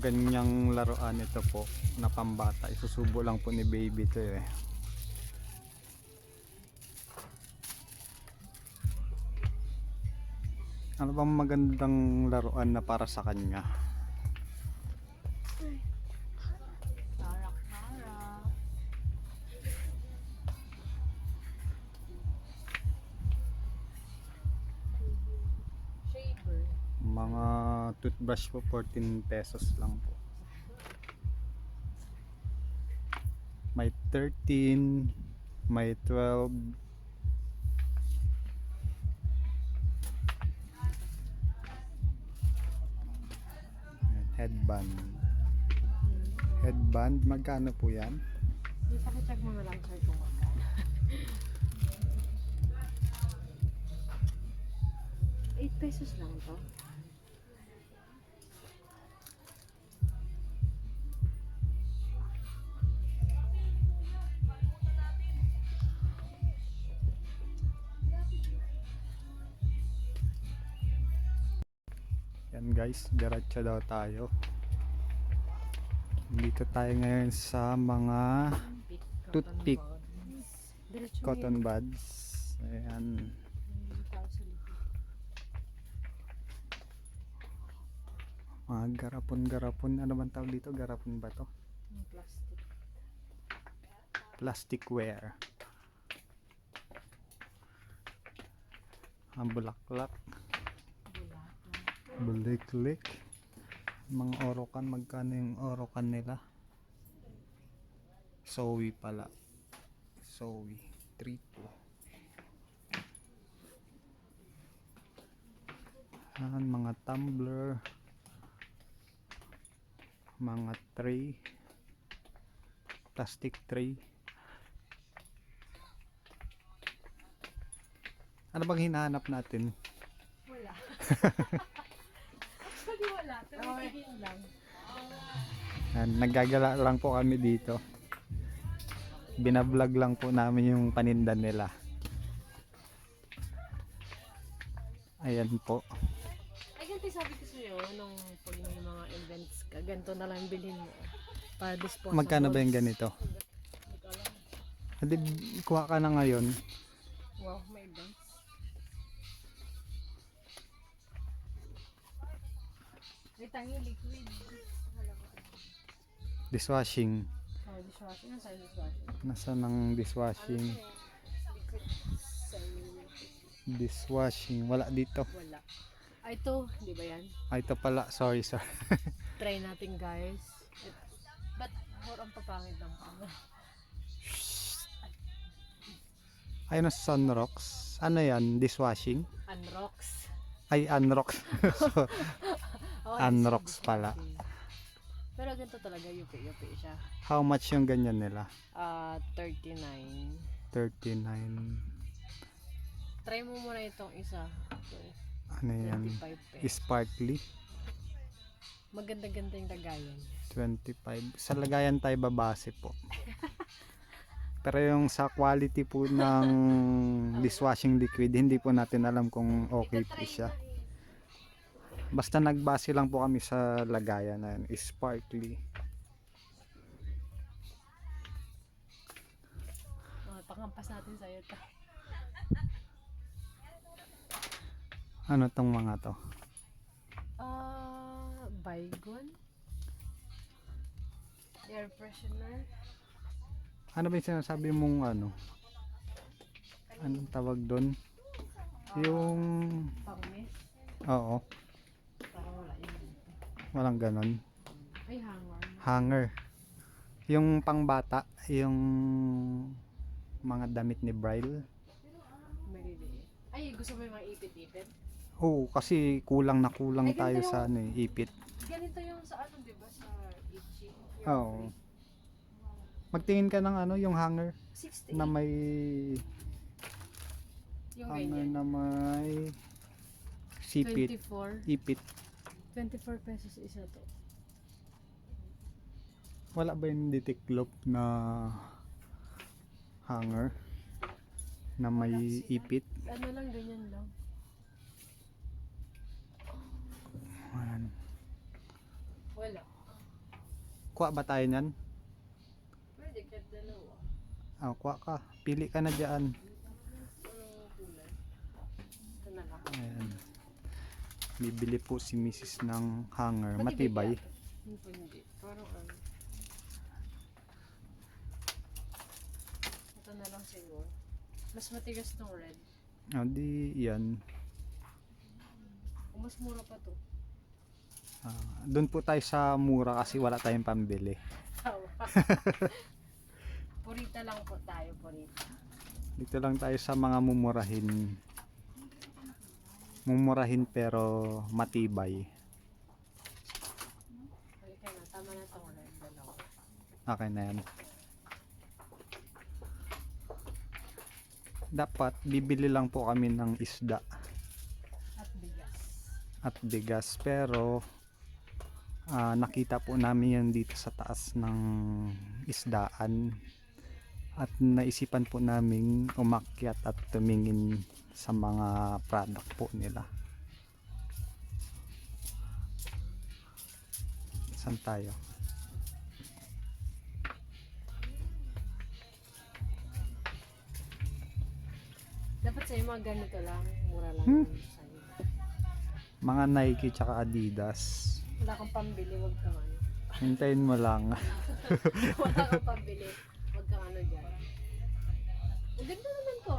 ganyang laruan ito po na pambata. Isusubo lang po ni baby to eh. Ano bang magandang laruan na para sa kanya? Toothbrush po 14 pesos lang po. May 13, may 12, Ayan, headband. Headband, magkano po yan? Di pakicheck mo na lang sir kung magkano. 8 pesos lang to. Yan guys, diretso daw tayo. Dito tayo ngayon sa mga Pick, Toothpick. cotton buds. Ayan. Mga garapon-garapon. Ano bang tawag dito? Garapon ba to? Plastic. Plasticware. Ang bulaklak. Buliklik. Mga orokan. Magkano yung orokan nila? Sowi pala. Sowi. 3 Yan, mga tumbler. Mga tray. Plastic tray. Ano bang hinahanap natin? Wala. Yan, naggagala lang po kami dito. Binablog lang po namin yung paninda nila. Ayan po. Ay, ganito sabi ko sa'yo, nung pag may mga events ka, ganito na lang bilhin mo. Para disposable. Magkano ba yung ganito? Hindi kuha ka na ngayon. Wow, may events. May tangi liquid. Dishwashing. Oh, dishwashing. Sa'yo dishwashing? Nasa ng dishwashing? Dishwashing. Wala dito. Wala. Ay, ito. Di ba yan? Ay, ito pala. Sorry, sorry. Try natin, guys. But, more ang papangit ng ano. Ayun ang Sunrox. Ano yan? Dishwashing? Unrocks. Ay, Unrox. so, Unrocks it's pala. Pero ganito talaga, yupi-yupi siya. how much yung ganyan nila? Ah, 39. 39. Try mo muna itong isa. Ano yan? 25 pesos. Sparkly. Maganda-ganda yung lagayan. 25. Sa lagayan tayo babase po. Pero yung sa quality po ng dishwashing liquid, hindi po natin alam kung okay po siya. Basta nagbase lang po kami sa lagayan na yun, is sparkly. Pangampas natin sa'yo ito. Ano tong mga to? Ah, Baygon. Air freshener. Ano ba yung sinasabi mong ano? Anong tawag doon? Yung... Pangmis. Oo. Walang ganon. Ay, hanger. Hanger. Yung pangbata, yung mga damit ni. Maliliit. Ay, gusto mo yung mga ipit-ipit? Oo, kasi kulang na kulang Ay, tayo yung- sa ano, eh, ipit. Ganito yung sa ano, di ba? Sa itchy. Oo. Magtingin ka ng ano, yung hanger 60. na may yung hanger ganyan. na may sipit, 24. ipit. 24 pesos isa to. Wala ba yung ditiklop na hanger na may ipit? Ano lang, ganyan lang. Ayan. Wala. kuha ba tayo niyan? Pwede, kahit dalawa. Ah, kuha ka. Pili ka na dyan. Anong kulay? Ito na lang. Ayan. Bibili po si Mrs. ng hanger. Matibay. Hindi. Parang ano. Ito na lang siguro. Mas matigas tong red. Ah, di yan. O mas mura pa to. Ah, Doon po tayo sa mura kasi wala tayong pambili. Purita lang po tayo, purita. Dito lang tayo sa mga mumurahin. Mumurahin pero matibay. Tama na. Dalawa. Okay na yan. Dapat bibili lang po kami ng isda At bigas. at bigas pero ah, nakita po namin yan dito sa taas ng isdaan at naisipan po namin umakyat at tumingin sa mga product po nila. Saan tayo? Dapat sa'yo mga ganito lang. Mura lang Hmm. Mga Nike tsaka Adidas. Wala kang pambili, wag kang ano. Hintayin mo lang. Wala kang pambili, wag kang ano dyan. Ang ganda naman to.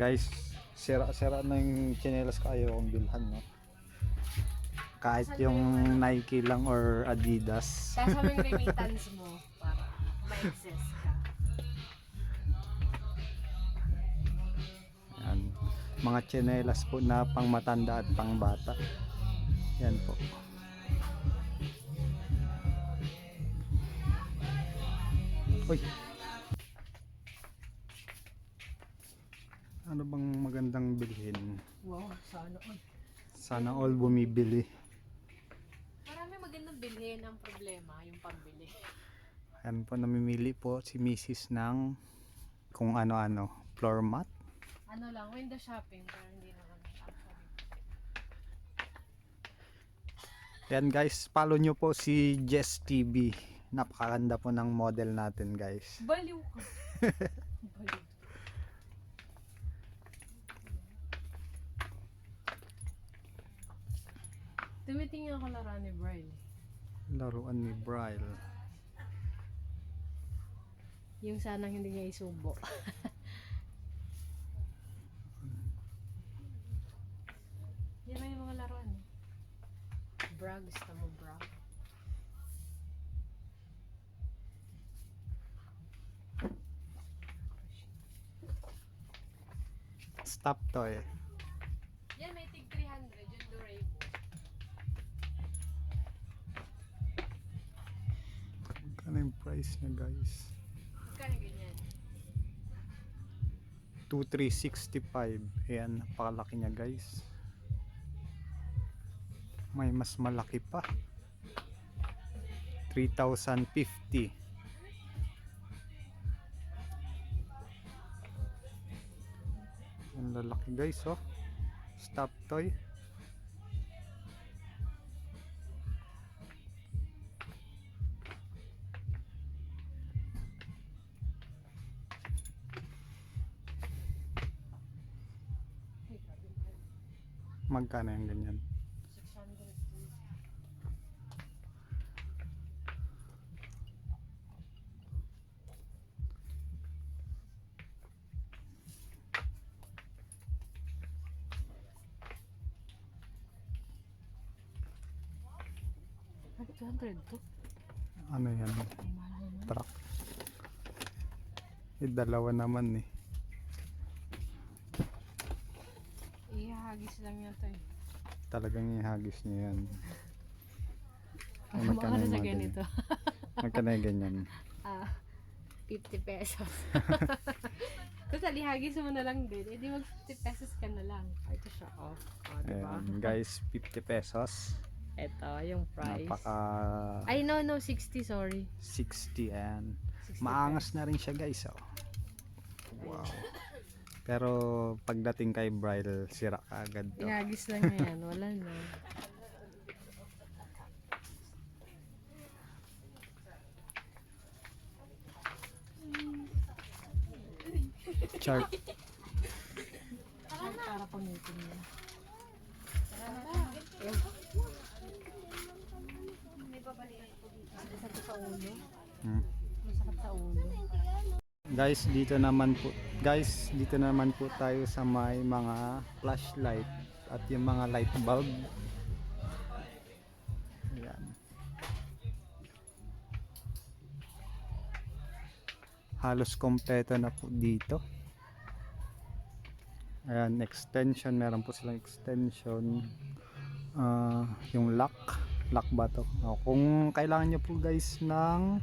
Guys, sira-sira na yung chinelas ko ayaw kong bilhan, no? Kahit yung Nike lang or Adidas. Kasama yung remittance mo para ma-access ka. Yan. Mga chinelas po na pang matanda at pang bata. Yan po. Uy. Ano bang magandang bilhin? Wow, sana all. Sana all bumibili. Marami magandang bilhin ang problema, yung pambili. Ayan po, namimili po si Mrs. ng kung ano-ano. Floor mat. Ano lang, window shopping, pero hindi naman actually. Ayan guys, follow nyo po si Jess TV. Napakaganda po ng model natin guys. Baliw ka. Baliw. Tumitingin ako laro ni Brian. Laruan ni Bryle. Yung sanang hindi niya isubo. Yan lang yung mga laruan. eh. Bra, gusto mo bra? Stop toy. Magkano yung price niya guys? Kaya ganyan. 2365. Ayan, napakalaki niya guys. May mas malaki pa. 3050. Ang lalaki guys oh. Stop toy. Magkano yung ganyan? 600. Ay, 200 to. Ano yan? Truck. Eh, dalawa naman eh. Ihagis lang yan to eh. Talagang ihagis niya yan. Ano magkano magkano yung sa ganito? Magkano yung ganyan? Ah, 50 pesos. Total, ihagis mo na lang din. Eh, di mag 50 pesos ka na lang. Ay, ito siya, oh. Oh, diba? Ayan, guys, 50 pesos. Ito, yung price. Napaka Ay, no, no, 60, sorry. 60 and 60 maangas na rin siya guys. Oh. Wow. Pero pagdating kay Bryle, sira ka agad. to. Inagis lang niya yan. Wala na. Sharp. Ay, para pangitin niya. Masakit sa ulo. Hmm. Masakit sa ulo. Guys, dito naman po guys, dito naman po tayo sa may mga flashlight at yung mga light bulb. Ayan. Halos kompleto na po dito. Ayan, extension, meron po silang extension. Ah, yung lock, lock ba to? Oh, kung kailangan nyo po guys ng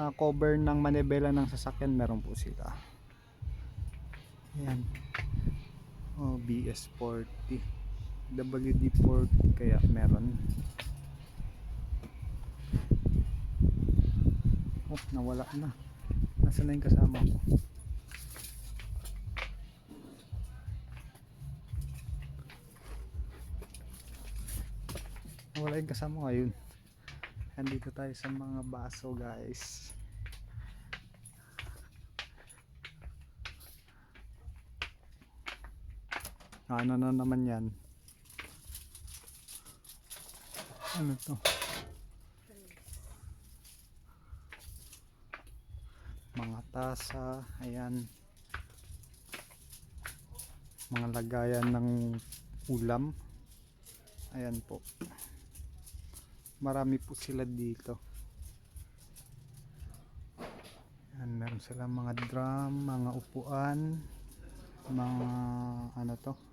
ah, cover ng manibela ng sasakyan meron po sila ayan. Oh, BS40 WD40 kaya meron. Oh nawala na. Nasa na yung kasama ko? Nawala yung kasama ko. Ayun. Andito tayo sa mga baso guys. Ano na naman yan? Ano to? Mga tasa, ayan. Mga lagayan ng ulam. Ayan po marami po sila dito Yan, meron sila mga drum, mga upuan mga ano to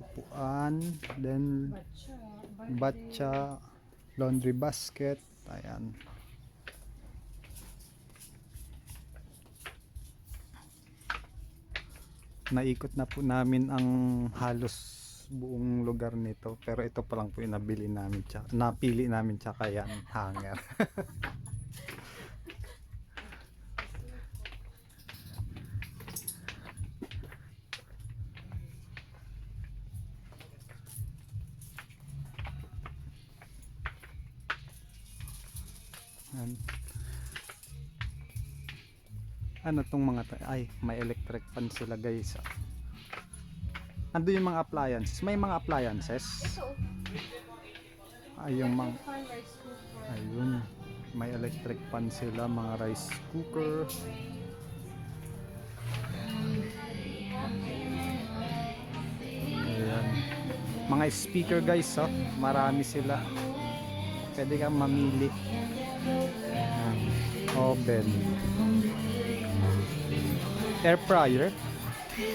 upuan then batcha laundry basket ayan. Naikot na po namin ang halos buong lugar nito pero ito pa lang po yung nabili namin tsaka, napili namin tsaka yan hanger Yan. ano tong mga ay may electric fan sila guys ah. Ando yung mga appliances. May mga appliances. Ito. Ay, yung mga... Ayun. May electric pan sila, mga rice cooker. Ayan. Mga speaker guys, oh. Marami sila. Pwede kang mamili. Oven. Air fryer.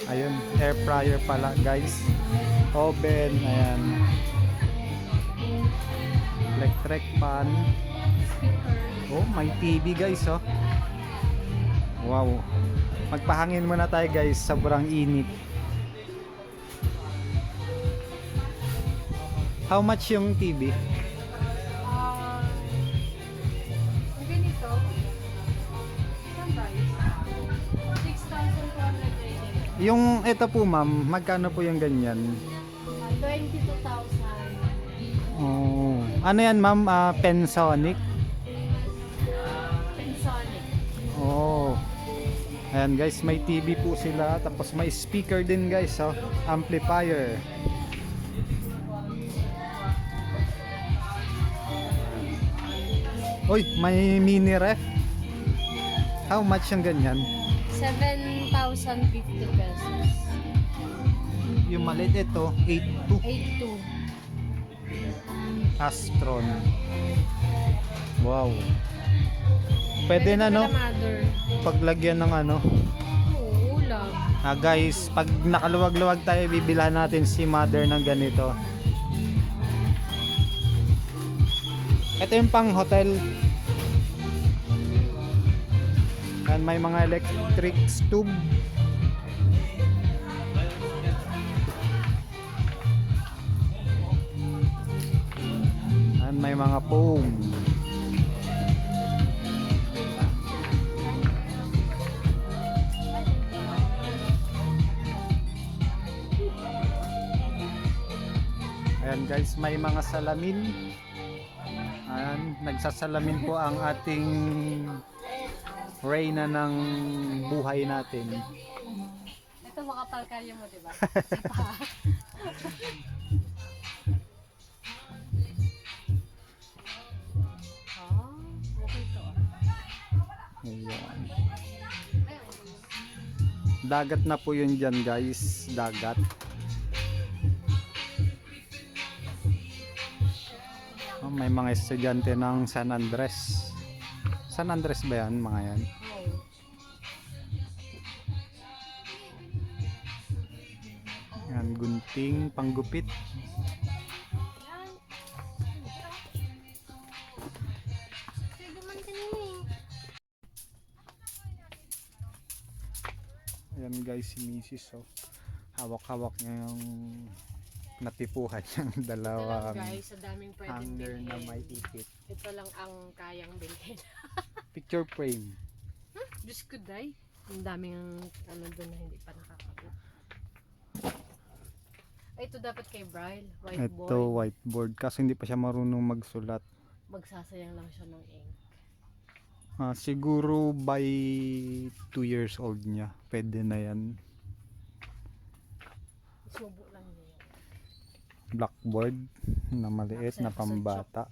Ayun, air fryer pala guys. Oven, ayan. Electric pan. Oh, may TV guys, oh. Wow. Magpahangin muna tayo guys, sobrang init. How much yung TV? Yung ito po ma'am, magkano po yung ganyan? Ah, 22,000. Oh. Ano yan ma'am? Ah, Pensonic? Pensonic. Oh. Ayan guys, may TV po sila. Tapos may speaker din guys, oh. Amplifier. Uy, may mini ref. How much yung ganyan? 7,050 pesos. Yung maliit ito, 82 82. Astron. Wow. Pwede na no? Mother. Paglagyan ng ano. Oo, ulam. Ah guys, pag nakaluwag-luwag tayo, bibilhan natin si mother ng ganito. Ito yung pang hotel. Yan, may mga electric stove. Yan, may mga foam. Ayan guys, may mga salamin. Ayan, nagsasalamin po ang ating reyna ng buhay natin. Ito makapal mo, di ba? Ah, okay to. Ayan. Dagat na po yun dyan guys. Dagat. Oh, may mga estudyante ng San Andres. San Andres ba yan mga yan? Yan, gunting, panggupit. Ayan guys, si Mrs. Oh. Hawak-hawak niya yung natipuhan Ito lang dalawang guys, sa daming pwedeng bilhin. na may ipit. Ito lang ang kayang bilhin. Picture frame. Diyos ko, day. Ang daming ano doon na hindi pa nakakabot. Ay, ito dapat kay Braille. Whiteboard. Ito, whiteboard. Kasi hindi pa siya marunong magsulat. Magsasayang lang siya ng ink. Ah, siguro by 2 years old niya. Pwede na yan. Subo lang niya. Blackboard na maliit na pambata.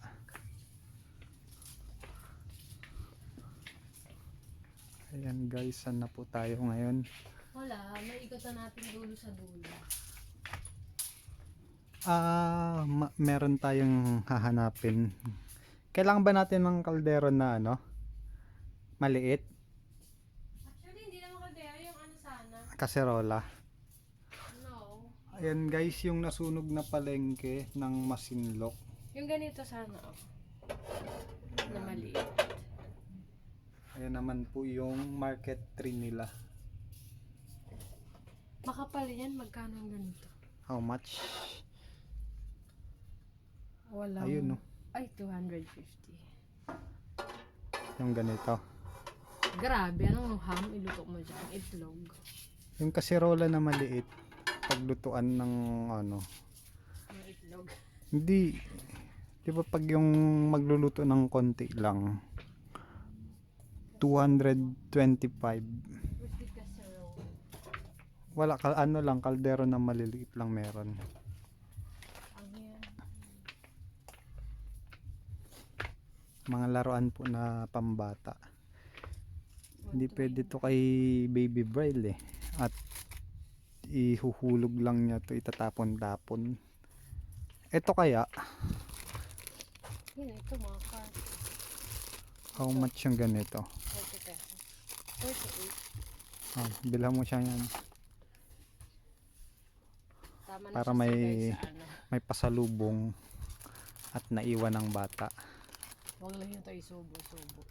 Ayan guys, saan na po tayo ngayon? Wala, may ikutan natin dulo sa dulo. Ah, ma- meron tayong hahanapin. Kailangan ba natin ng kaldero na ano? Maliit? Actually, hindi naman kaldera yung ano sana. Kaserola. No. Ayan guys, yung nasunog na palengke ng Masinlok. Yung ganito sana. Oh. Na maliit. Ayan naman po yung market tree nila. Makapal yan, magkano ang ganito? How much? Wala. Ayun no, Ay, 250. yung ganito. Grabe, anong ham iluto mo dyan? Itlog. Yung kaserola na maliit, paglutuan ng ano, Yung itlog. hindi, di ba pag yung magluluto ng konti lang, 225. With the casserole. Wala, ka, ano lang, kaldero na maliliit lang meron. Mga laruan po na pambata. Hindi pwede to kay baby Braille eh. At ihuhulog lang niya to itatapon-tapon. Ito kaya, Yan, ito mga card. How much yung ganito? 40 pesos. 48. Ah, bilhan mo siya yan. Tama Para may- ano. May pasalubong at naiwan ng bata. Huwag lang yung ito isubo-subo.